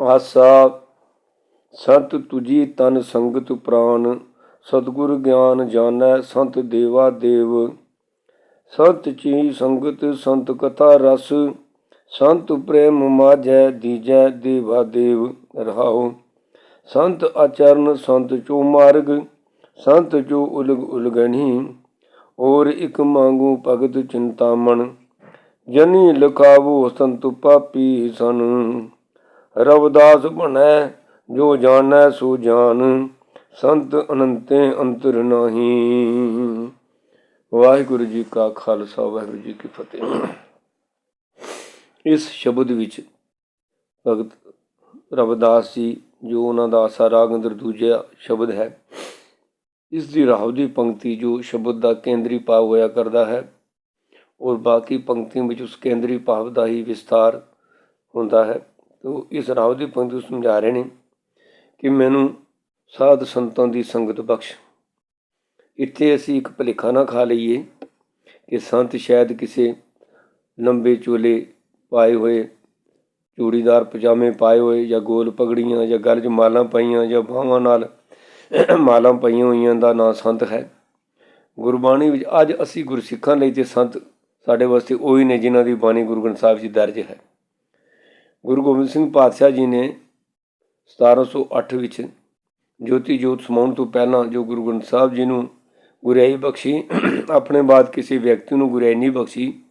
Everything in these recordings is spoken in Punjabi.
ਆਸਾ, ਸੰਤ ਤੁਜੀ ਤਨ ਸੰਗਤ ਪ੍ਰਾਨ, ਸਤਿਗੁਰ ਗਿਆਨ ਜਾਣੈ ਸੰਤ ਦੇਵਾ ਦੇਵ। ਸੰਤ ਚੀ ਸੰਗਤ, ਸੰਤ ਕਥਾ ਰਸ, ਸੰਤ ਪ੍ਰੇਮ ਮਾਝੈ ਦੀਜੈ ਦੇਵਾ ਦੇਵ ਰਹਾਉ। ਸੰਤ ਆਚਰਨ, ਸੰਤ ਚੋ ਮਾਰਗ, ਸੰਤ ਜੋ ਉਲਗ ਉਲਗਣੀ। ਔਰ ਇਕ ਮੰਗੂ ਭਗਤ ਚਿੰਤਾਮਣ, ਜਨੀ ਲਖਾਵੋ ਸੰਤ ਪਾਪੀ ਸਨ। ਰਵਦਾਸ ਬਣੈ ਜੋ ਜਾਣੈ ਸੋ ਜਾਣ, ਸੰਤ ਅਨੰਤੇ ਅੰਤਰ ਨਹੀਂ। ਵਾਹਿਗੁਰੂ ਜੀ ਕਾ ਖਾਲਸਾ, ਵਾਹਿਗੁਰੂ ਜੀ ਕੀ ਫਤਿਹ। ਇਸ ਸ਼ਬਦ ਵਿੱਚ ਭਗਤ ਰਵਿਦਾਸ ਜੀ, ਜੋ ਉਹਨਾਂ ਦਾ ਆਸਾ ਰਾਗ ਅੰਦਰ ਦੂਜਾ ਸ਼ਬਦ ਹੈ, ਇਸ ਦੀ ਰਾਹ ਦੀ ਪੰਕਤੀ ਜੋ ਸ਼ਬਦ ਦਾ ਕੇਂਦਰੀ ਭਾਵ ਹੋਇਆ ਕਰਦਾ ਹੈ, ਔਰ ਬਾਕੀ ਪੰਕਤੀਆਂ ਵਿੱਚ ਉਸ ਕੇਂਦਰੀ ਭਾਵ ਦਾ ਹੀ ਵਿਸਤਾਰ ਹੁੰਦਾ ਹੈ। ਤੋ ਇਸ ਰਾਹ ਦੀ ਪੰਕਤੀ ਸਮਝਾ ਰਹੇ ਨੇ ਕਿ ਮੈਨੂੰ ਸਾਧ ਸੰਤਾਂ ਦੀ ਸੰਗਤ ਬਖਸ਼। ਇੱਥੇ ਅਸੀਂ ਇੱਕ ਭਲੇਖਾ ਨਾ ਖਾ ਲਈਏ ਕਿ ਸੰਤ ਸ਼ਾਇਦ ਕਿਸੇ ਲੰਬੇ ਚੋਲੇ ਪਾਏ ਹੋਏ, ਚੂੜੀਦਾਰ ਪਜਾਮੇ ਪਾਏ ਹੋਏ ਜਾਂ ਗੋਲ ਪਗੜੀਆਂ ਜਾਂ ਗਲ 'ਚ ਮਾਲਾਂ ਪਾਈਆਂ ਜਾਂ ਬਾਹਾਂ ਨਾਲ ਮਾਲਾਂ ਪਾਈਆਂ ਹੋਈਆਂ ਦਾ ਨਾਂ ਸੰਤ ਹੈ। ਗੁਰਬਾਣੀ ਵਿੱਚ ਅੱਜ ਅਸੀਂ ਗੁਰਸਿੱਖਾਂ ਲਈ ਤੇ ਸੰਤ ਸਾਡੇ ਵਾਸਤੇ ਉਹੀ ਨੇ ਜਿਨ੍ਹਾਂ ਦੀ ਬਾਣੀ ਗੁਰੂ ਗ੍ਰੰਥ ਸਾਹਿਬ ਜੀ ਦਰਜ ਹੈ। ਗੁਰੂ ਗੋਬਿੰਦ ਸਿੰਘ ਪਾਤਸ਼ਾਹ ਜੀ ਨੇ 1708 ਵਿੱਚ ਜੋਤੀ ਜੋਤ ਸਮਾਉਣ ਤੋਂ ਪਹਿਲਾਂ ਜੋ ਗੁਰੂ ਗ੍ਰੰਥ ਸਾਹਿਬ ਜੀ ਨੂੰ ਗੁਰਿਆਈ ਬਖਸ਼ੀ, ਆਪਣੇ ਬਾਅਦ ਕਿਸੇ ਵਿਅਕਤੀ ਨੂੰ ਗੁਰਿਆਈ ਨਹੀਂ ਬਖਸ਼ੀ,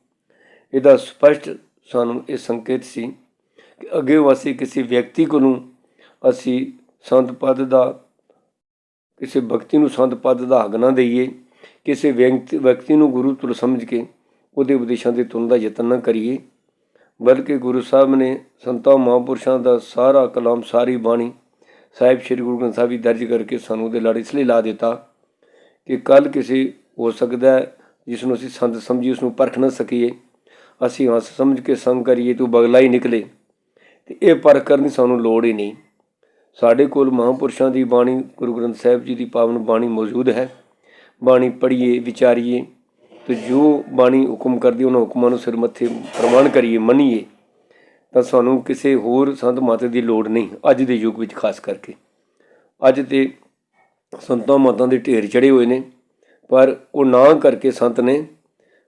ਇਹਦਾ ਸਪਸ਼ਟ ਸਾਨੂੰ ਇਹ ਸੰਕੇਤ ਸੀ ਕਿ ਅੱਗੇ ਵਾਸੀ ਕਿਸੇ ਵਿਅਕਤੀ ਕੋਲੋਂ ਅਸੀਂ ਸੰਤ ਪਦ ਦਾ, ਕਿਸੇ ਭਗਤੀ ਨੂੰ ਸੰਤ ਪਦ ਦਾ ਹੱਕ ਨਾ ਦਈਏ, ਕਿਸੇ ਵਿਅਕਤੀ ਵਿਅਕਤੀ ਨੂੰ ਗੁਰੂ ਤੁਲ ਸਮਝ ਕੇ ਉਹਦੇ ਉਪਦੇਸ਼ਾਂ ਦੇ ਤੁਰਨ ਦਾ ਯਤਨ ਨਾ ਕਰੀਏ ਬਲਕਿ ਗੁਰੂ ਸਾਹਿਬ ਨੇ ਸੰਤਾਂ ਮਹਾਂਪੁਰਸ਼ਾਂ ਦਾ ਸਾਰਾ ਕਲਾਮ, ਸਾਰੀ ਬਾਣੀ ਸਾਹਿਬ ਸ੍ਰੀ ਗੁਰੂ ਗ੍ਰੰਥ ਸਾਹਿਬ ਜੀ ਦਰਜ ਕਰਕੇ ਸਾਨੂੰ ਉਹਦੇ ਲੜ ਇਸ ਲਈ ਲਾ ਦਿੱਤਾ ਕਿ ਕੱਲ ਕਿਸੇ, ਹੋ ਸਕਦਾ ਜਿਸ ਨੂੰ ਅਸੀਂ ਸੰਤ ਸਮਝੀ ਉਸ ਨੂੰ ਪਰਖ ਨਾ ਸਕੀਏ, ਅਸੀਂ ਹੱਸ ਸਮਝ ਕੇ ਸੰਗ ਕਰੀਏ, ਤੂੰ ਬਗਲਾ ਹੀ ਨਿਕਲੇ। ਤੇ ਇਹ ਪਰਖ ਕਰਨ ਦੀ ਸਾਨੂੰ ਲੋੜ ਹੀ ਨਹੀਂ। ਸਾਡੇ ਕੋਲ ਮਹਾਂਪੁਰਸ਼ਾਂ ਦੀ ਬਾਣੀ, ਗੁਰੂ ਗ੍ਰੰਥ ਸਾਹਿਬ ਜੀ ਦੀ ਪਾਵਨ ਬਾਣੀ ਮੌਜੂਦ ਹੈ। ਬਾਣੀ ਪੜ੍ਹੀਏ, ਵਿਚਾਰੀਏ ਤੇ ਜੋ ਬਾਣੀ ਹੁਕਮ ਕਰਦੀ ਉਹਨਾਂ ਹੁਕਮਾਂ ਨੂੰ ਸਿਰ ਮੱਥੇ ਪ੍ਰਮਾਣ ਕਰੀਏ, ਮੰਨੀਏ, ਤਾਂ ਸਾਨੂੰ ਕਿਸੇ ਹੋਰ ਸੰਤ ਮਾਤੇ ਦੀ ਲੋੜ ਨਹੀਂ, ਅੱਜ ਦੇ ਯੁੱਗ ਵਿੱਚ ਖਾਸ ਕਰਕੇ। ਅੱਜ ਤੇ ਸੰਤਾਂ ਮਾਤਾਂ ਦੇ ਢੇਰ ਚੜੇ ਹੋਏ ਨੇ, ਪਰ ਉਹ ਨਾ ਕਰਕੇ ਸੰਤ ਨੇ,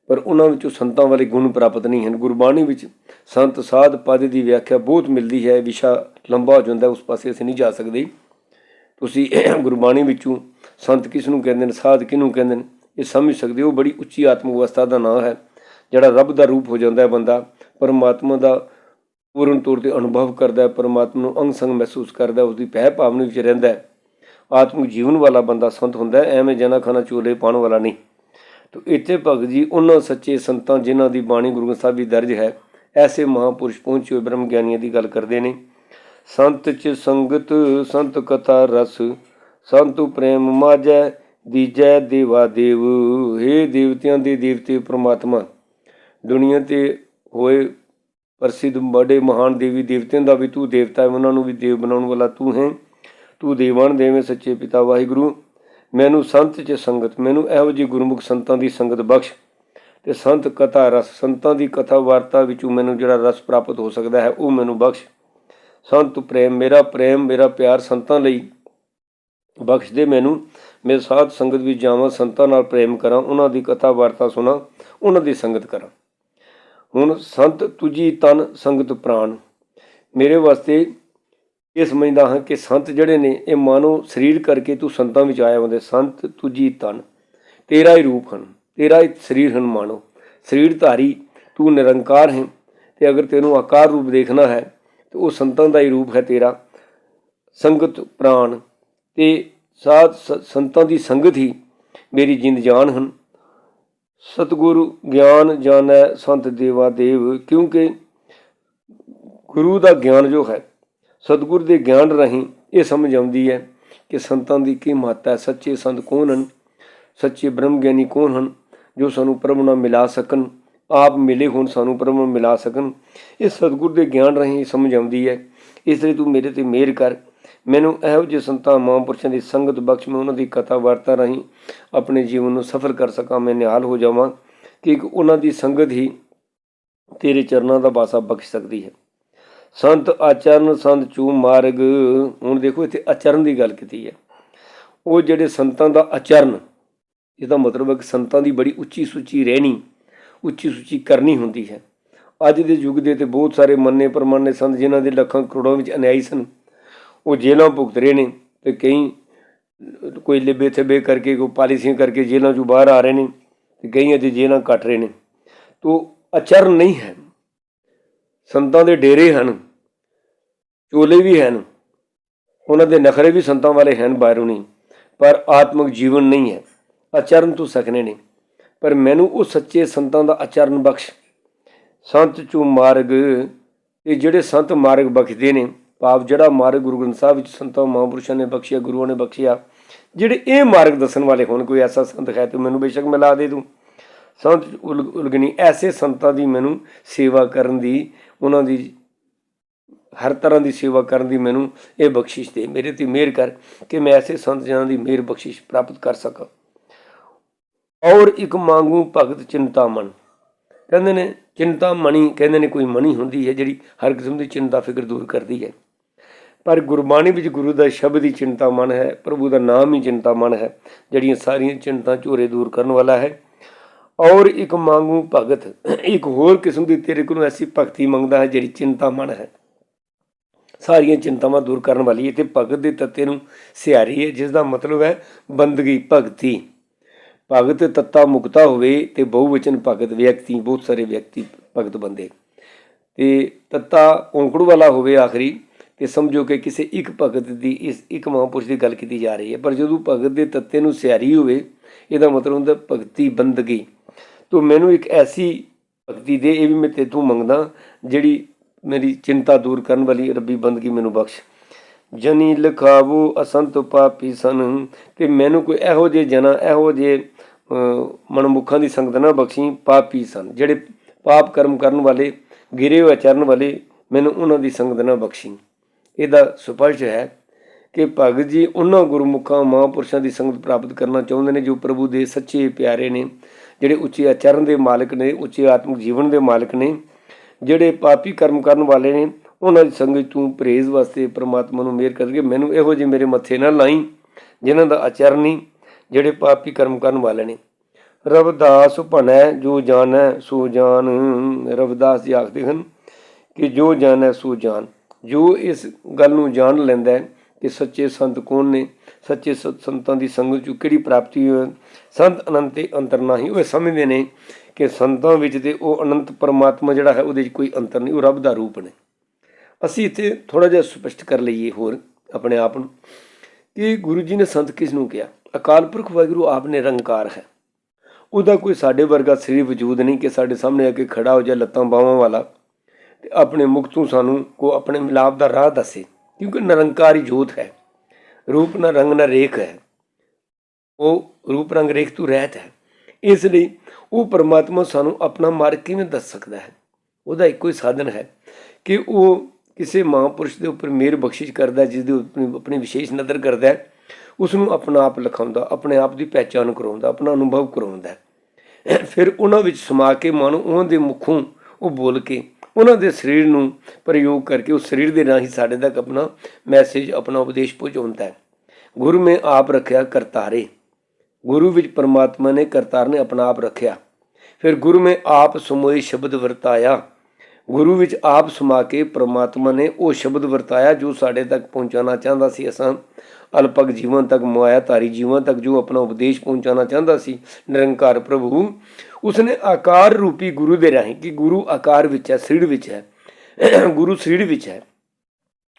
ਪਰ ਉਹਨਾਂ ਵਿੱਚੋਂ ਸੰਤਾਂ ਵਾਲੇ ਗੁਣ ਪ੍ਰਾਪਤ ਨਹੀਂ ਹਨ। ਗੁਰਬਾਣੀ ਵਿੱਚ ਸੰਤ ਸਾਧ ਪਦ ਦੀ ਵਿਆਖਿਆ ਬਹੁਤ ਮਿਲਦੀ ਹੈ, ਵਿਸ਼ਾ ਲੰਬਾ ਹੋ ਜਾਂਦਾ, ਉਸ ਪਾਸੇ ਅਸੀਂ ਨਹੀਂ ਜਾ ਸਕਦੇ। ਤੁਸੀਂ ਗੁਰਬਾਣੀ ਵਿੱਚੋਂ ਸੰਤ ਕਿਸ ਨੂੰ ਕਹਿੰਦੇ ਨੇ, ਸਾਧ ਕਿਹਨੂੰ ਕਹਿੰਦੇ ਨੇ? ਇਹ ਸਮਝ ਸਕਦੇ ਹੋ ਬੜੀ ਉੱਚੀ ਆਤਮ ਅਵਸਥਾ ਦਾ ਨਾਂ ਹੈ, ਜਿਹੜਾ ਰੱਬ ਦਾ ਰੂਪ ਹੋ ਜਾਂਦਾ ਹੈ ਬੰਦਾ, ਪਰਮਾਤਮਾ ਦਾ ਪੂਰਨ ਤੌਰ ਤੇ ਅਨੁਭਵ ਕਰਦਾ ਹੈ, ਪਰਮਾਤਮਾ ਨੂੰ ਅੰਗ ਸੰਗ ਮਹਿਸੂਸ ਕਰਦਾ ਉਸ ਦੀ ਪਹਿ ਭਾਵਨਾ ਵਿੱਚ ਰਹਿੰਦਾ ਹੈ। ਆਤਮਿਕ ਜੀਵਨ ਵਾਲਾ ਬੰਦਾ ਸੰਤ ਹੁੰਦਾ ਹੈ, ਐਵੇਂ ਜਨਾ ਖਾਨਾ ਚੋਲੇ ਪਾਉਣ ਵਾਲਾ ਨਹੀਂ। ਤੋ ਇੱਥੇ ਭਗਤ ਜੀ, ਉਹਨਾਂ ਸੱਚੇ ਸੰਤਾਂ ਜਿਨ੍ਹਾਂ ਦੀ ਬਾਣੀ ਗੁਰੂ ਗ੍ਰੰਥ ਸਾਹਿਬ ਵਿੱਚ ਦਰਜ ਹੈ, ਐਸੇ ਮਹਾਪੁਰਸ਼ ਪਹੁੰਚੇ ਹੋਏ ਬ੍ਰਹਮ ਗਿਆਨੀਆਂ ਦੀ ਗੱਲ ਕਰਦੇ ਨੇ। ਸੰਤ ਚ ਸੰਗਤ, ਸੰਤ ਕਥਾ ਰਸ, ਸੰਤੁ ਪ੍ਰੇਮ ਮਾਜੈ ਦੀਜੈ ਦੇਵਾ ਦੇਵ हे ਦੇਵਤਿਆਂ ਦੇ ਦੇਵਤੇ ਪ੍ਰਮਾਤਮਾ, ਦੁਨੀਆ ਤੇ ਹੋਏ ਪ੍ਰਸਿੱਧ ਬੜੇ ਮਹਾਨ ਦੇਵੀ ਦੇਵਤਿਆਂ ਦਾ ਵੀ ਤੂੰ ਦੇਵਤਾ ਹੈ, ਉਹਨਾਂ ਨੂੰ ਵੀ ਦੇਵ ਬਣਾਉਣ ਵਾਲਾ ਤੂੰ ਹੈ। ਤੂੰ ਦੇਵਾਨ ਦੇਵੇਂ ਸੱਚੇ ਪਿਤਾ ਵਾਹਿਗੁਰੂ। ਮੈਨੂੰ ਸੰਤ ਚ ਸੰਗਤ, ਮੈਨੂੰ ਇਹੋ ਜਿਹੀ ਗੁਰਮੁਖ ਸੰਤਾਂ ਦੀ ਸੰਗਤ ਬਖਸ਼ ਤੇ ਸੰਤ ਕਥਾ ਰਸ, ਸੰਤਾਂ ਦੀ ਕਥਾ ਵਾਰਤਾ ਵਿੱਚੋਂ ਮੈਨੂੰ ਜਿਹੜਾ ਰਸ ਪ੍ਰਾਪਤ ਹੋ ਸਕਦਾ ਹੈ, ਉਹ ਮੈਨੂੰ ਬਖਸ਼। ਸੰਤ ਪ੍ਰੇਮ, ਮੇਰਾ ਪ੍ਰੇਮ, ਮੇਰਾ ਪਿਆਰ ਸੰਤਾਂ ਲਈ ਬਖਸ਼ ਦੇ ਮੈਨੂੰ। ਮੈਂ ਸਾਧ ਸੰਗਤ ਵਿੱਚ ਜਾਵਾਂ, ਸੰਤਾਂ ਨਾਲ ਪ੍ਰੇਮ ਕਰਾਂ, ਉਹਨਾਂ ਦੀ ਕਥਾ ਵਾਰਤਾ ਸੁਣਾ, ਉਹਨਾਂ ਦੀ ਸੰਗਤ ਕਰਾਂ। ਹੁਣ ਸੰਤ ਤੁਜੀ ਤਨ ਸੰਗਤ ਪ੍ਰਾਨ ਮੇਰੇ ਵਾਸਤੇ ਇਹ ਸਮਝਦਾ ਹਾਂ ਕਿ ਸੰਤ ਜਿਹੜੇ ਨੇ, ਇਹ ਮਾਨੋ ਸਰੀਰ ਕਰਕੇ ਤੂੰ ਸੰਤਾਂ ਵਿੱਚ ਆਇਆ ਹੁੰਦੇ ਸੰਤ ਤੁਜੀ ਤਨ। ਤੇਰਾ ਹੀ ਰੂਪ ਹਨ, ਤੇਰਾ ਹੀ ਸਰੀਰ ਹਨ ਮਾਨੋ। ਸਰੀਰ ਧਾਰੀ ਤੂੰ ਨਿਰੰਕਾਰ ਹੈ ਤੇ ਅਗਰ ਤੈਨੂੰ ਆਕਾਰ ਰੂਪ ਦੇਖਣਾ ਹੈ, ਤੇ ਉਹ ਸੰਤਾਂ ਦਾ ਹੀ ਰੂਪ ਹੈ ਤੇਰਾ। ਸੰਗਤ ਪ੍ਰਾਣ ਤੇ ਸਾਧ ਸੰਤਾਂ ਦੀ ਸੰਗਤ ਹੀ ਮੇਰੀ ਜਿੰਦ ਜਾਨ ਹਨ। ਸਤਿਗੁਰੂ ਗਿਆਨ ਜਾਣੈ ਸੰਤ ਦੇਵਾ ਦੇਵ, ਕਿਉਂਕਿ ਗੁਰੂ ਦਾ ਗਿਆਨ ਜੋ ਹੈ, ਸਤਿਗੁਰ ਦੇ ਗਿਆਨ ਰਾਹੀਂ ਇਹ ਸਮਝ ਆਉਂਦੀ ਹੈ ਕਿ ਸੰਤਾਂ ਦੀ ਕੀ ਮਹੱਤਤਾ ਹੈ, ਸੱਚੇ ਸੰਤ ਕੌਣ ਹਨ, ਸੱਚੇ ਬ੍ਰਹਮ ਗਿਆਨੀ ਕੌਣ ਹਨ, ਜੋ ਸਾਨੂੰ ਪ੍ਰਭੂ ਨਾਲ ਮਿਲਾ ਸਕਣ, ਆਪ ਮਿਲੇ ਹੋਣ ਸਾਨੂੰ ਪ੍ਰਭੂ ਨਾਲ ਮਿਲਾ ਸਕਣ। ਇਹ ਸਤਿਗੁਰ ਦੇ ਗਿਆਨ ਰਾਹੀਂ ਸਮਝ ਆਉਂਦੀ ਹੈ। ਇਸ ਲਈ ਤੂੰ ਮੇਰੇ ਤੇ ਮਿਹਰ ਕਰ ਮੈਨੂੰ ਇਹੋ ਜਿਹੇ ਸੰਤਾਂ, ਮਹਾਂਪੁਰਸ਼ਾਂ ਦੀ ਸੰਗਤ ਬਖਸ਼ ਮੈਂ ਉਹਨਾਂ ਦੀ ਕਥਾ ਵਾਰਤਾ ਰਾਹੀਂ ਆਪਣੇ ਜੀਵਨ ਨੂੰ ਸਫਲ ਕਰ ਸਕਾਂ, ਮੈਂ ਨਿਹਾਲ ਹੋ ਜਾਵਾਂ ਕਿ ਉਹਨਾਂ ਦੀ ਸੰਗਤ ਹੀ ਤੇਰੇ ਚਰਨਾਂ ਦਾ ਬਾਸਾ ਬਖਸ਼ ਸਕਦੀ ਹੈ। ਸੰਤ ਆਚਰਨ, ਸੰਤ ਚੂ ਮਾਰਗ, ਹੁਣ ਦੇਖੋ ਇੱਥੇ ਆਚਰਨ ਦੀ ਗੱਲ ਕੀਤੀ ਹੈ। ਉਹ ਜਿਹੜੇ ਸੰਤਾਂ ਦਾ ਆਚਰਨ, ਇਹਦਾ ਮਤਲਬ ਹੈ ਕਿ ਸੰਤਾਂ ਦੀ ਬੜੀ ਉੱਚੀ ਸੁੱਚੀ ਰਹਿਣੀ ਉੱਚੀ ਸੁੱਚੀ ਕਰਨੀ ਹੁੰਦੀ ਹੈ। ਅੱਜ ਦੇ ਯੁੱਗ ਦੇ ਤੇ ਬਹੁਤ ਸਾਰੇ ਮੰਨੇ ਪਰਮਾਨੇ ਸੰਤ, ਜਿਨ੍ਹਾਂ ਦੇ ਲੱਖਾਂ ਕਰੋੜਾਂ ਵਿੱਚ ਅਨਿਆਈ ਸਨ। ਉਹ ਜੇਲ੍ਹਾਂ ਭੁਗਤ ਰਹੇ ਨੇ ਤੇ ਕਈ ਕੋਈ ਲਿਬੇ ਥਬੇ ਕਰਕੇ, ਕੋਈ ਪਾਲਿਸੀਆਂ ਕਰਕੇ ਜੇਲ੍ਹਾਂ ਚੋਂ ਬਾਹਰ ਆ ਰਹੇ ਨੇ ਤੇ ਕਈ ਅਜੇ ਜੇਲ੍ਹਾਂ ਕੱਟ ਰਹੇ ਨੇ। ਤੋ ਅਚਰਨ ਨਹੀਂ ਹੈ। ਸੰਤਾਂ ਦੇ ਡੇਰੇ ਹਨ, ਚੋਲੇ ਵੀ ਹਨ, ਉਹਨਾਂ ਦੇ ਨਖਰੇ ਵੀ ਸੰਤਾਂ ਵਾਲੇ ਹਨ ਬਾਹਰੋਂ ਨਹੀਂ, ਪਰ ਆਤਮਿਕ ਜੀਵਨ ਨਹੀਂ ਹੈ। ਆਚਰਨ ਤੋਂ ਸਕਨੇ ਨੇ, ਪਰ ਮੈਨੂੰ ਉਹ ਸੱਚੇ ਸੰਤਾਂ ਦਾ ਆਚਰਨ ਬਖਸ਼। ਸੰਤ ਚੂ ਮਾਰਗ, ਇਹ ਜਿਹੜੇ ਸੰਤ ਮਾਰਗ ਬਖਸ਼ਦੇ ਨੇ ਭਾਵ ਜਿਹੜਾ ਮਾਰਗ ਗੁਰੂ ਗ੍ਰੰਥ ਸਾਹਿਬ ਵਿੱਚ ਸੰਤਾਂ ਮਹਾਂਪੁਰਸ਼ਾਂ ਨੇ ਬਖਸ਼ਿਆ, ਗੁਰੂਆਂ ਨੇ ਬਖਸ਼ਿਆ, ਜਿਹੜੇ ਇਹ ਮਾਰਗ ਦੱਸਣ ਵਾਲੇ ਹੋਣ, ਕੋਈ ਐਸਾ ਸੰਤ ਹੈ ਤੇ ਮੈਨੂੰ ਬੇਸ਼ੱਕ ਮਿਲਾ ਦੇ ਤੂੰ ਸੰਤ ਉਲ- ਉਲਗਣੀ, ਐਸੇ ਸੰਤਾਂ ਦੀ ਮੈਨੂੰ ਸੇਵਾ ਕਰਨ ਦੀ, ਉਹਨਾਂ ਦੀ ਹਰ ਤਰ੍ਹਾਂ ਦੀ ਸੇਵਾ ਕਰਨ ਦੀ ਮੈਨੂੰ ਇਹ ਬਖਸ਼ਿਸ਼ ਦੇ। ਮੇਰੇ ਤੇ ਮਿਹਰ ਕਰ ਕਿ ਮੈਂ ਐਸੇ ਸੰਤ ਜਨਾਂ ਦੀ ਮਿਹਰ ਬਖਸ਼ਿਸ਼ ਪ੍ਰਾਪਤ ਕਰ ਸਕਾਂ। ਔਰ ਇੱਕ ਮੰਗੂ ਭਗਤ ਚਿੰਤਾ ਮਨ ਕਹਿੰਦੇ ਨੇ ਚਿੰਤਾ ਮਣੀ ਕਹਿੰਦੇ ਨੇ ਕੋਈ ਮਣੀ ਹੁੰਦੀ ਹੈ ਜਿਹੜੀ ਹਰ ਕਿਸਮ ਦੀ ਚਿੰਤਾ ਫਿਕਰ ਦੂਰ ਕਰਦੀ ਹੈ। ਪਰ ਗੁਰਬਾਣੀ ਵਿੱਚ ਗੁਰੂ ਦਾ ਸ਼ਬਦ ਹੀ ਚਿੰਤਾ ਮਨ ਹੈ, ਪ੍ਰਭੂ ਦਾ ਨਾਮ ਹੀ ਚਿੰਤਾ ਮਨ ਹੈ, ਜਿਹੜੀਆਂ ਸਾਰੀਆਂ ਚਿੰਤਾ ਝੋਰੇ ਦੂਰ ਕਰਨ ਵਾਲਾ ਹੈ। ਔਰ ਇੱਕ ਮੰਗੂ ਭਗਤ, ਇੱਕ ਹੋਰ ਕਿਸਮ ਦੀ ਤੇਰੇ ਕੋਲੋਂ ਐਸੀ ਭਗਤੀ ਮੰਗਦਾ ਹੈ ਜਿਹੜੀ ਚਿੰਤਾ ਮਨ ਹੈ। ਸਾਰੀਆਂ ਚਿੰਤਾਵਾਂ ਦੂਰ ਕਰਨ ਵਾਲੀ ਹੈ ਤੇ ਭਗਤ ਦੇ ਤੱਤੇ ਨੂੰ ਸਿਆਰੀ ਹੈ ਜਿਸ ਦਾ ਮਤਲਬ ਹੈ ਬੰਦਗੀ, ਭਗਤੀ। ਭਗਤ ਤੱਤਾ ਮੁਕਤਾ ਹੋਵੇ ਤੇ ਬਹੁਵਚਨ ਭਗਤ ਵਿਅਕਤੀ, ਬਹੁਤ ਸਾਰੇ ਵਿਅਕਤੀ ਭਗਤ ਬੰਦੇ। ਤੇ ਤੱਤਾ ਔਂਕੜ ਵਾਲਾ ਹੋਵੇ ਆਖਰੀ ਤੇ ਸਮਝੋ ਕਿ ਕਿਸੇ ਇੱਕ ਭਗਤ ਦੀ ਇਸ ਇੱਕ ਮਹਾਂਪੁਰਸ਼ ਦੀ ਗੱਲ ਕੀਤੀ ਜਾ ਰਹੀ ਹੈ ਪਰ ਜਦੋਂ ਭਗਤ ਦੇ ਤੱਤੇ ਨੂੰ ਸਿਆਰੀ ਹੋਵੇ ਇਹਦਾ ਮਤਲਬ ਹੁੰਦਾ ਭਗਤੀ ਬੰਦਗੀ। ਤੂੰ ਮੈਨੂੰ ਇੱਕ ਐਸੀ ਭਗਤੀ ਦੇ ਇਹ ਵੀ ਮੈਂ ਤੇਥੋਂ ਮੰਗਦਾ ਜਿਹੜੀ ਮੇਰੀ ਚਿੰਤਾ ਦੂਰ ਕਰਨ ਵਾਲੀ ਰੱਬੀ ਬੰਦਗੀ ਮੈਨੂੰ ਬਖਸ਼। ਜਨੀ ਲਖਾਵੋ ਅਸੰਤ ਪਾਪੀ ਸਨ ਤੇ ਮੈਨੂੰ ਕੋਈ ਇਹੋ ਜਿਹੇ ਜਨਾ ਇਹੋ ਜਿਹੇ ਅਹ, ਮਨਮੁਖਾਂ ਦੀ ਸੰਗਤ ਨਾ ਬਖਸ਼ੀ ਪਾਪੀ ਸਨ ਜਿਹੜੇ ਪਾਪ ਕਰਮ ਕਰਨ ਵਾਲੇ ਗਿਰੇ ਹੋਏ ਚਰਨ ਵਾਲੇ ਮੈਨੂੰ ਉਹਨਾਂ ਦੀ ਸੰਗਤ ਨਾ ਬਖਸ਼ੀ। ਇਹਦਾ ਸਪਸ਼ਟ ਹੈ ਕਿ ਭਗਤ ਜੀ ਉਹਨਾਂ ਗੁਰਮੁਖਾਂ, ਮਹਾਂਪੁਰਸ਼ਾਂ ਦੀ ਸੰਗਤ ਪ੍ਰਾਪਤ ਕਰਨਾ ਚਾਹੁੰਦੇ ਨੇ ਜੋ ਪ੍ਰਭੂ ਦੇ ਸੱਚੇ ਪਿਆਰੇ ਨੇ, ਜਿਹੜੇ ਉੱਚੇ ਆਚਰਨ ਦੇ ਮਾਲਕ ਨੇ, ਉੱਚੇ ਆਤਮਿਕ ਜੀਵਨ ਦੇ ਮਾਲਕ ਨੇ, ਜਿਹੜੇ ਪਾਪੀ ਕਰਮ ਕਰਨ ਵਾਲੇ ਨੇ, ਉਹਨਾਂ ਦੀ ਸੰਗਤ ਤੂੰ ਪ੍ਰੇਜ਼ ਵਾਸਤੇ ਪ੍ਰਮਾਤਮਾ ਨੂੰ ਮਿਹਰ ਕਰਕੇ ਮੈਨੂੰ ਇਹੋ ਜਿਹੇ ਮੇਰੇ ਮੱਥੇ ਨਾ ਲਾਈ, ਜਿਨ੍ਹਾਂ ਦਾ ਆਚਰਨ ਨਹੀਂ, ਜਿਹੜੇ ਪਾਪੀ ਕਰਮ ਕਰਨ ਵਾਲੇ ਨੇ। ਰਵਿਦਾਸ ਭਣੈ, ਜੋ ਜਾਣੈ ਸੋ ਜਾਣ। ਰਵਿਦਾਸ ਜੀ ਆਖਦੇ ਹਨ ਕਿ ਜੋ ਜਾਣੈ ਸੋ ਜਾਣ। ਜੋ ਇਸ ਗੱਲ ਨੂੰ ਜਾਣ ਲੈਂਦਾ ਹੈ ਕਿ ਸੱਚੇ ਸੰਤ ਕੌਣ ਨੇ, ਸੱਚੇ ਸਤ ਸੰਤਾਂ ਦੀ ਸੰਗਤ ਚੋਂ ਕਿਹੜੀ ਪ੍ਰਾਪਤੀ ਹੋਏ ਸੰਤ ਅਨੰਤ ਤੇ ਅੰਤਰ ਨਹੀਂ ਉਹ ਸਮਝਦੇ ਨੇ ਕਿ ਸੰਤਾਂ ਵਿੱਚ ਤੇ ਉਹ ਅਨੰਤ ਪਰਮਾਤਮਾ ਜਿਹੜਾ ਹੈ, ਉਹਦੇ 'ਚ ਕੋਈ ਅੰਤਰ ਨਹੀਂ, ਉਹ ਰੱਬ ਦਾ ਰੂਪ ਨੇ। ਅਸੀਂ ਇੱਥੇ ਥੋੜਾ ਜਿਹਾ ਸਪਸ਼ਟ ਕਰ ਲਈਏ ਹੋਰ, ਆਪਣੇ ਆਪ ਨੂੰ, ਕਿ ਗੁਰੂ ਜੀ ਨੇ ਸੰਤ ਕਿਸ ਨੂੰ ਕਿਹਾ? ਅਕਾਲ ਪੁਰਖ ਵਾਹਿਗੁਰੂ ਆਪ ਨੇ ਨਿਰੰਕਾਰ ਹੈ। ਉਹਦਾ ਕੋਈ ਸਾਡੇ ਵਰਗਾ ਸਰੀਰ ਵਜੂਦ ਨਹੀਂ ਕਿ ਸਾਡੇ ਸਾਹਮਣੇ ਆ ਕੇ ਖੜਾ ਹੋ ਜਾ ਲੱਤਾਂ ਬਾਹਾਂ ਵਾਲਾ। ਤੇ ਆਪਣੇ ਮੁਖ ਤੋਂ ਸਾਨੂੰ ਕੋ ਆਪਣੇ ਮਿਲਾਪ ਦਾ ਰਾਹ ਦੱਸੇ, ਕਿਉਂਕਿ ਨਿਰੰਕਾਰੀ ਜੋਤ ਹੈ। ਰੂਪ ਨਾ ਰੰਗ ਨਾ ਰੇਖ ਹੈ। ਉਹ ਰੂਪ ਰੰਗ ਰੇਖ ਤੋਂ ਰਹਿਤ ਹੈ। ਇਸ ਲਈ ਉਹ ਪਰਮਾਤਮਾ ਸਾਨੂੰ ਆਪਣਾ ਮਾਰਗ ਕਿਵੇਂ ਦੱਸ ਸਕਦਾ ਹੈ? ਉਹਦਾ ਇੱਕੋ ਹੀ ਸਾਧਨ ਹੈ ਕਿ ਉਹ ਕਿਸੇ ਮਹਾਂਪੁਰਸ਼ ਦੇ ਉੱਪਰ ਮਿਹਰ ਬਖਸ਼ਿਸ਼ ਕਰਦਾ ਜਿਸ ਦੇ ਉੱਪਰ ਆਪਣੀ ਵਿਸ਼ੇਸ਼ ਨਜ਼ਰ ਕਰਦਾ ਹੈ। ਉਸ ਨੂੰ ਆਪਣਾ ਆਪ ਲਿਖਾਉਂਦਾ, ਆਪਣੇ ਆਪ ਦੀ ਪਹਿਚਾਣ ਕਰਾਉਂਦਾ, ਆਪਣਾ ਅਨੁਭਵ ਕਰਾਉਂਦਾ ਫਿਰ ਉਹਨਾਂ ਵਿੱਚ ਸਮਾ ਕੇ ਮਨ ਉਹਨਾਂ ਦੇ ਮੁਖੋਂ ਉਹ ਬੋਲ ਕੇ ਉਹਨਾਂ ਦੇ ਸਰੀਰ ਨੂੰ ਪ੍ਰਯੋਗ ਕਰਕੇ ਉਸ ਸਰੀਰ ਦੇ ਰਾਹੀਂ ਸਾਡੇ ਤੱਕ ਆਪਣਾ ਮੈਸੇਜ ਆਪਣਾ ਉਪਦੇਸ਼ ਪਹੁੰਚਾਉਂਦਾ ਹੈ। ਗੁਰੂ ਮੈਂ ਆਪ ਰੱਖਿਆ, ਕਰਤਾਰੇ। ਗੁਰੂ ਵਿੱਚ ਪਰਮਾਤਮਾ ਨੇ ਕਰਤਾਰ ਨੇ ਆਪਣਾ ਆਪ ਰੱਖਿਆ। ਫਿਰ ਗੁਰੂ ਮੈਂ ਆਪ ਸਮੋਏ ਸ਼ਬਦ ਵਰਤਾਇਆ। ਗੁਰੂ ਵਿੱਚ ਆਪ ਸਮਾ ਕੇ ਪ੍ਰਮਾਤਮਾ ਨੇ ਉਹ ਸ਼ਬਦ ਵਰਤਾਇਆ ਜੋ ਸਾਡੇ ਤੱਕ ਪਹੁੰਚਾਉਣਾ ਚਾਹੁੰਦਾ ਸੀ। ਅਸਾਂ ਅਲਪਕ ਜੀਵਨ ਤੱਕ ਮਾਇਆ ਧਾਰੀ ਜੀਵਨ ਤੱਕ ਜੋ ਆਪਣਾ ਉਪਦੇਸ਼ ਪਹੁੰਚਾਉਣਾ ਚਾਹੁੰਦਾ ਸੀ, ਨਿਰੰਕਾਰ ਪ੍ਰਭੂ। ਉਸਨੇ ਆਕਾਰ ਰੂਪੀ ਗੁਰੂ ਦੇ ਰਾਹੀਂ ਕਿ ਗੁਰੂ ਆਕਾਰ ਵਿੱਚ ਹੈ ਸਰੀਰ ਵਿੱਚ ਹੈ, ਗੁਰੂ ਸਰੀਰ ਵਿੱਚ ਹੈ,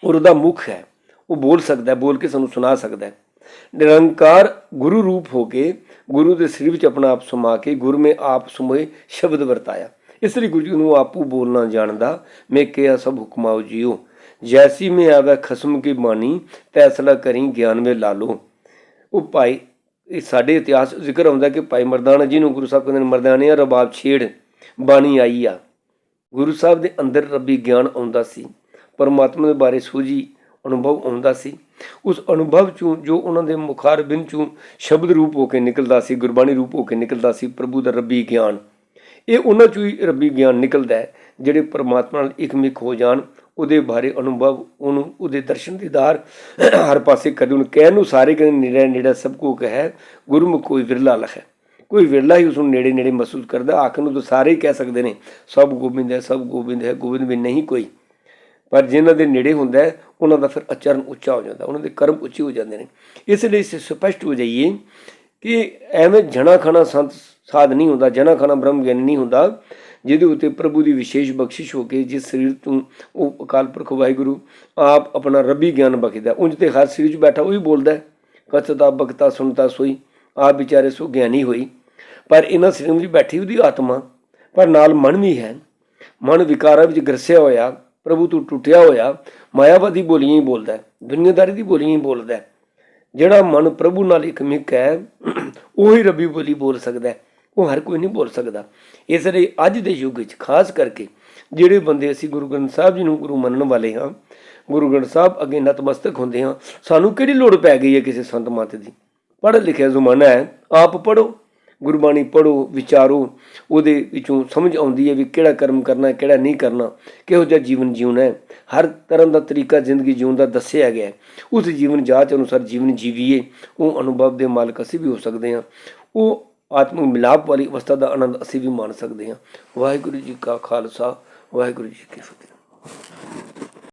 ਔਰ ਉਹਦਾ ਮੁਖ ਹੈ, ਉਹ ਬੋਲ ਸਕਦਾ ਬੋਲ ਕੇ ਸਾਨੂੰ ਸੁਣਾ ਸਕਦਾ ਹੈ। ਨਿਰੰਕਾਰ ਗੁਰੂ ਰੂਪ ਹੋ ਕੇ ਗੁਰੂ ਦੇ ਸਰੀਰ ਵਿੱਚ ਆਪਣਾ ਆਪ ਸਮਾ ਕੇ ਗੁਰ ਮੇ ਆਪ ਸਮੋਏ ਸ਼ਬਦ ਵਰਤਾਇਆ। ਇਸ ਲਈ ਗੁਰੂ ਜੀ ਨੂੰ ਆਪੂ ਬੋਲਣਾ ਜਾਣਦਾ, ਮੈਂ ਕਿਹਾ, ਸਭ ਹੁਕਮਾਓ ਜੀਓ। ਜੈਸੀ ਮੈਂ ਆਵੇ ਖਸਮ ਕੀ ਬਾਣੀ, ਤੈਸਲਾ ਕਰੀ ਗਿਆਨ ਵਿੱਚ ਲਾ ਲੋ ਉਹ ਭਾਈ, ਇਹ ਸਾਡੇ ਇਤਿਹਾਸ ਜ਼ਿਕਰ ਆਉਂਦਾ ਕਿ ਭਾਈ ਮਰਦਾਨਾ ਜੀ ਨੂੰ ਗੁਰੂ ਸਾਹਿਬ ਕਹਿੰਦੇ ਨੇ ਮਰਦਾਨਿਆ ਰਬਾਬ ਛੇੜ, ਬਾਣੀ ਆਈ ਆ। ਗੁਰੂ ਸਾਹਿਬ ਦੇ ਅੰਦਰ ਰੱਬੀ ਗਿਆਨ ਆਉਂਦਾ ਸੀ। ਪਰਮਾਤਮਾ ਦੇ ਬਾਰੇ ਸੂਝੀ ਅਨੁਭਵ ਆਉਂਦਾ ਸੀ। ਉਸ ਅਨੁਭਵ ਚੋਂ ਜੋ ਉਹਨਾਂ ਦੇ ਮੁਖਾਰ ਬਿਨ ਚੋਂ ਸ਼ਬਦ ਰੂਪ ਹੋ ਕੇ ਨਿਕਲਦਾ ਸੀ, ਗੁਰਬਾਣੀ ਰੂਪ ਹੋ ਕੇ ਨਿਕਲਦਾ ਸੀ, ਪ੍ਰਭੂ ਦਾ ਰੱਬੀ ਗਿਆਨ। ਇਹ ਉਹਨਾਂ ਚੋਂ ਹੀ ਰੱਬੀ ਗਿਆਨ ਨਿਕਲਦਾ ਹੈ, ਜਿਹੜੇ ਪਰਮਾਤਮਾ ਨਾਲ ਇਕਮਿਕ ਹੋ ਜਾਣ, ਉਹਦੇ ਬਾਰੇ ਅਨੁਭਵ, ਉਹਨੂੰ, ਉਹਦੇ ਦਰਸ਼ਨ ਦੀਦਾਰ ਹਰ ਪਾਸੇ ਕਦੇ ਉਹਨੂੰ ਕਹਿਣ ਨੂੰ ਸਾਰੇ ਕਹਿੰਦੇ ਨੇੜੇ ਨੇੜੇ ਸਭ ਕੋ ਹੈ ਗੁਰਮੁਖ ਕੋਈ ਵਿਰਲਾ ਲਖੈ। ਕੋਈ ਵਿਰਲਾ ਹੀ ਉਸ ਨੂੰ ਨੇੜੇ ਨੇੜੇ ਮਹਿਸੂਸ ਕਰਦਾ, ਆਖਣ ਨੂੰ ਤਾਂ ਸਾਰੇ ਹੀ ਕਹਿ ਸਕਦੇ ਨੇ, ਸਭ ਗੋਬਿੰਦ ਹੈ, ਸਭ ਗੋਬਿੰਦ ਹੈ, ਗੋਬਿੰਦ ਵੀ ਨਹੀਂ ਕੋਈ। ਪਰ ਜਿਨ੍ਹਾਂ ਦੇ ਨੇੜੇ ਹੁੰਦਾ ਉਹਨਾਂ ਦਾ ਫਿਰ ਆਚਰਨ ਉੱਚਾ ਹੋ ਜਾਂਦਾ, ਉਹਨਾਂ ਦੇ ਕਰਮ ਉੱਚੇ ਹੋ ਜਾਂਦੇ ਨੇ। ਇਸ ਲਈ ਅਸੀਂ ਸਪਸ਼ਟ ਹੋ ਜਾਈਏ ਕਿ ਐਵੇਂ ਜਣਾ ਖਣਾ ਸੰਤ ਸਾਧ ਨਹੀਂ ਹੁੰਦਾ, ਜਨਾ ਖਾਣਾ ਬ੍ਰਹਮ ਗਿਆਨੀ ਨਹੀਂ ਹੁੰਦਾ, ਜਿਹਦੇ ਉੱਤੇ ਪ੍ਰਭੂ ਦੀ ਵਿਸ਼ੇਸ਼ ਬਖਸ਼ਿਸ਼ ਹੋ ਕੇ ਜਿਸ ਸਰੀਰ ਤੋਂ ਉਹ ਅਕਾਲ ਪੁਰਖ ਵਾਹਿਗੁਰੂ ਆਪ ਆਪਣਾ ਰੱਬੀ ਗਿਆਨ ਬਖਸ਼ਦਾ ਉਂਝ ਤੇ ਹਰ ਸਰੀਰ 'ਚ ਬੈਠਾ ਉਹੀ ਬੋਲਦਾ ਹੈ, ਕਥਤਾ, ਬਖਤਾ, ਸੁਣਤਾ, ਸੋਈ, ਆਪ ਵਿਚਾਰੇ ਸੋ ਗਿਆਨੀ ਹੋਈ। ਪਰ ਇਹਨਾਂ ਸਰੀਰ ਵਿੱਚ ਬੈਠੀ ਉਹਦੀ ਆਤਮਾ, ਪਰ ਨਾਲ ਮਨ ਵੀ ਹੈ। ਮਨ ਵਿਕਾਰਾਂ ਵਿੱਚ ਗਰਸਿਆ ਹੋਇਆ, ਪ੍ਰਭੂ ਤੋਂ ਟੁੱਟਿਆ ਹੋਇਆ, ਮਾਇਆਵਾਦੀ ਬੋਲੀਆਂ ਹੀ ਬੋਲਦਾ ਦੁਨੀਆਦਾਰੀ ਦੀ ਬੋਲੀਆਂ ਹੀ ਬੋਲਦਾ ਜਿਹੜਾ ਮਨ ਪ੍ਰਭੂ ਨਾਲ ਇੱਕ ਮਿੱਕ ਹੈ, ਉਹੀ ਰੱਬੀ ਬੋਲੀ ਬੋਲ ਸਕਦਾ ਹੈ। ਉਹ ਹਰ ਕੋਈ ਨਹੀਂ ਬੋਲ ਸਕਦਾ। ਇਸ ਲਈ ਅੱਜ ਦੇ ਯੁੱਗ ਵਿੱਚ ਖਾਸ ਕਰਕੇ ਜਿਹੜੇ ਬੰਦੇ ਅਸੀਂ ਗੁਰੂ ਗ੍ਰੰਥ ਸਾਹਿਬ ਜੀ ਨੂੰ ਗੁਰੂ ਮੰਨਣ ਵਾਲੇ ਹਾਂ ਗੁਰੂ ਗ੍ਰੰਥ ਸਾਹਿਬ ਅੱਗੇ ਨਤਮਸਤਕ ਹੁੰਦੇ ਹਾਂ ਸਾਨੂੰ ਕਿਹੜੀ ਲੋੜ ਪੈ ਗਈ ਹੈ ਕਿਸੇ ਸੰਤ ਮਤ ਦੀ? ਪੜ੍ਹ ਲਿਖਿਆ ਜ਼ਮਾਨਾ ਹੈ ਆਪ ਪੜੋ ਗੁਰਬਾਣੀ ਪੜੋ ਵਿਚਾਰੋ ਉਹਦੇ ਵਿੱਚੋਂ ਸਮਝ ਆਉਂਦੀ ਹੈ ਵੀ ਕਿਹੜਾ ਕਰਮ ਕਰਨਾ ਹੈ, ਕਿਹੜਾ ਨਹੀਂ ਕਰਨਾ ਕਿਹੋ ਜਿਹਾ ਜੀਵਨ ਜਿਉਣਾ ਹੈ। ਹਰ ਤਰ੍ਹਾਂ ਦਾ ਤਰੀਕਾ ਜ਼ਿੰਦਗੀ ਜਿਉਣ ਦਾ ਦੱਸਿਆ ਗਿਆ ਹੈ। ਉਸ ਜੀਵਨ ਜਾਚ ਅਨੁਸਾਰ ਜੀਵਨ ਜੀਵੀਏ ਉਹ ਅਨੁਭਵ ਦੇ ਮਾਲਕ ਅਸੀਂ ਵੀ ਹੋ ਸਕਦੇ ਹਾਂ। ਉਹ ਆਤਮਿਕ ਮਿਲਾਪ ਵਾਲੀ ਅਵਸਥਾ ਦਾ ਆਨੰਦ ਅਸੀਂ ਵੀ ਮਾਣ ਸਕਦੇ ਹਾਂ। ਵਾਹਿਗੁਰੂ ਜੀ ਕਾ ਖਾਲਸਾ, ਵਾਹਿਗੁਰੂ ਜੀ ਕੀ ਫਤਿਹ।